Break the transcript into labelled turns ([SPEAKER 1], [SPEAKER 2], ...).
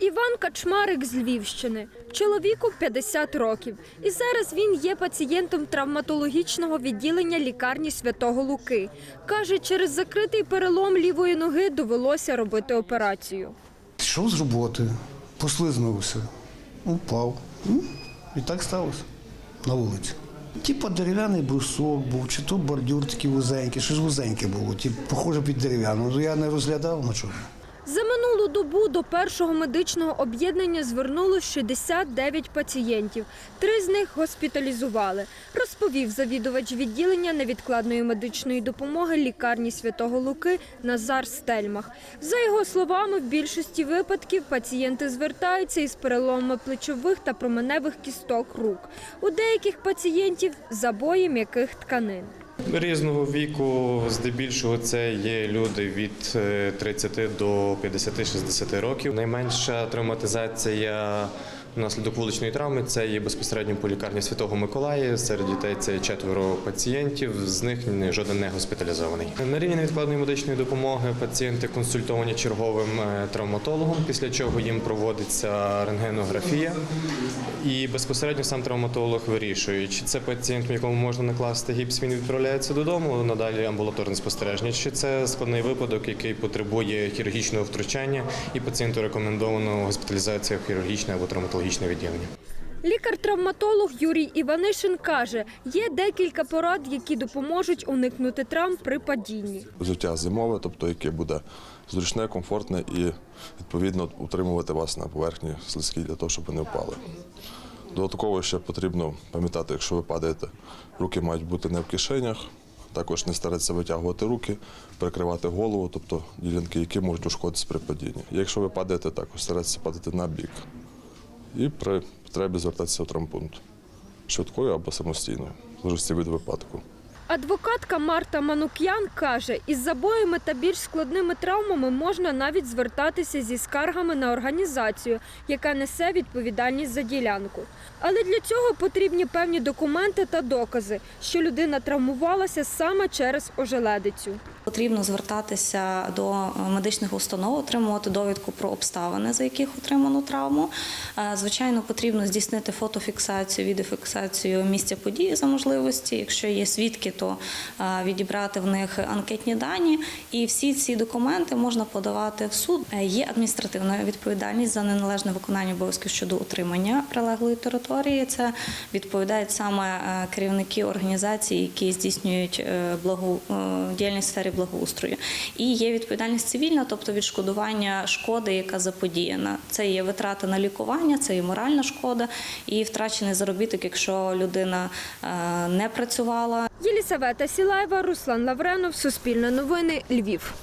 [SPEAKER 1] Іван Качмарик з Львівщини. Чоловіку 50 років. І зараз він є пацієнтом травматологічного відділення лікарні Святого Луки. Каже, через закритий перелом лівої ноги довелося робити операцію.
[SPEAKER 2] Пішов з роботи, послизнувся, упав. Ну, І так сталося на вулиці. Типа дерев'яний брусок був, чи то бордюр такий вузенький, щось вузеньке було, ті, похоже під дерев'яну. Ну, Я не розглядав.
[SPEAKER 1] За минулу добу до першого медичного об'єднання звернулось 69 пацієнтів. Три з них госпіталізували, розповів завідувач відділення невідкладної медичної допомоги лікарні Святого Луки Назар Стельмах. За його словами, в більшості випадків пацієнти звертаються із переломами плечових та променевих кісток рук. У деяких пацієнтів забої м'яких тканин.
[SPEAKER 3] Різного віку, здебільшого, це є люди від е, 30 до 50-60 років. Найменша травматизація внаслідок вуличної травми це є безпосередньо по лікарні Святого Миколая. Серед дітей це четверо пацієнтів, з них жоден не госпіталізований. На рівні невідкладної медичної допомоги пацієнти консультовані черговим е, травматологом, після чого їм проводиться рентгенографія. І безпосередньо сам травматолог вирішує, чи це пацієнт, якому можна накласти гіпс, він відправляється додому, надалі амбулаторне спостереження, чи це складний випадок, який потребує хірургічного втручання, і пацієнту рекомендовано госпіталізація в хірургічне або травматологічне відділення.
[SPEAKER 1] Лікар-травматолог Юрій Іванишин каже, є декілька порад, які допоможуть уникнути травм при падінні.
[SPEAKER 4] взуття зимове, тобто яке буде зручне, комфортне і відповідно утримувати вас на поверхні слизькій для того, щоб ви не впали. Додатково ще потрібно пам'ятати, якщо ви падаєте, руки мають бути не в кишенях, також не старатися витягувати руки, прикривати голову, тобто ділянки, які можуть ушкодитися при падінні. Якщо ви падаєте, також старатися падати на бік. І при потребі звертатися в травмпункт швидкою або самостійною, в залежності від випадку.
[SPEAKER 1] Адвокатка Марта Манук'ян каже, із забоями та більш складними травмами можна навіть звертатися зі скаргами на організацію, яка несе відповідальність за ділянку. Але для цього потрібні певні документи та докази, що людина травмувалася саме через ожеледицю.
[SPEAKER 5] Потрібно звертатися до медичних установ, отримувати довідку про обставини, за яких отримано травму. Звичайно, потрібно здійснити фотофіксацію, відеофіксацію місця події за можливості. Якщо є свідки, то відібрати в них анкетні дані. І всі ці документи можна подавати в суд. Е, Є адміністративна відповідальність за неналежне виконання обов'язків щодо утримання прилеглої території. Це відповідають саме е, керівники організацій, які здійснюють е, благо, діяльність в сфері благоустрою. І є відповідальність цивільна, тобто відшкодування шкоди, яка заподіяна. Це є витрати на лікування, це і моральна шкода, і втрачений заробіток, якщо людина е, не працювала.
[SPEAKER 1] Єлісавета Сілаєва, Руслан Лавренов, Суспільне новини, Львів.